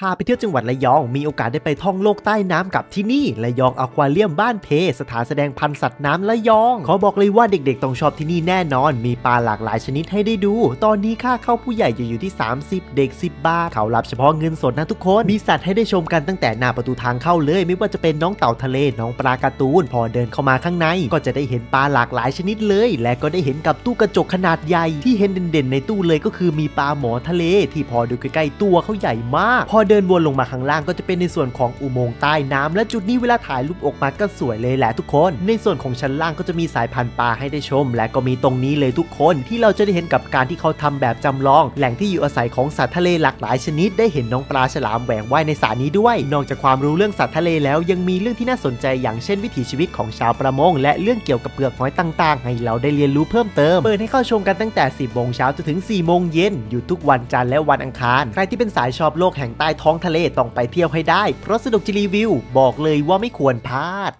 พาไปเที่ยวจังหวัดระยอง มีโอกาสได้ไปท่องโลกใต้น้ำกับที่นี่ระยองอควาเรียมบ้านเพ สถานแสดงพันธุ์สัตว์น้ำระยอง ขอบอกเลยว่าเด็กๆต้องชอบที่นี่แน่นอน มีปลาหลากหลายชนิดให้ได้ดู ตอนนี้ค่าเข้าผู้ใหญ่จะอยู่ที่ 30 เด็ก 10 บาท เขารับเฉพาะเงินสดนะทุกคน มีสัตว์ให้ได้ชมกันตั้งแต่หน้าประตูทางเข้าเลย ไม่ว่าจะเป็นน้องเต่าทะเล น้องปลาการ์ตูน พอเดินเข้ามาข้างใน ก็จะได้เห็นปลาหลากหลายชนิดเลย และก็ได้เห็นกับตู้กระจกขนาดใหญ่ ที่เห็นเด่นๆในตู้เลยก็คือมีปลาหมอทะเล ที่พอดูใกล้ๆตัวเขาใหญ่มากพอเดินวนลงมาข้างล่างก็จะเป็นในส่วนของอุโมงค์ใต้น้ำและจุดนี้เวลาถ่ายรูปออกมาก็สวยเลยแหละทุกคน ในส่วนของชั้นล่างก็จะมีสายพันธุ์ปลาให้ได้ชม และก็มีตรงนี้เลยทุกคนที่เราจะได้เห็นกับการที่เขาทำแบบจำลอง แหล่งที่อยู่อาศัยของสัตว์ทะเลหลากหลายชนิด ได้เห็นน้องปลาฉลามแหวงว่ายในสระนี้ด้วย นอกจากความรู้เรื่องสัตว์ทะเลแล้วยังมีเรื่องที่น่าสนใจอย่างเช่นวิถีชีวิตของชาวประมง และเรื่องเกี่ยวกับเปลือกหอยต่างๆ ให้เราได้เรียนรู้เพิ่มเติมเปิดให้เข้าชมกันตั้งแต่ 10โมงเช้าจนถึง4โมงเย็นอยู่ทุกวันจันทร์และวันอังคาร ใครที่เป็นสายชอบโลกแห่งใต้ท้องทะเลต้องไปเที่ยวให้ได้ เพราะสนุกจีรีวิว บอกเลยว่าไม่ควรพลาด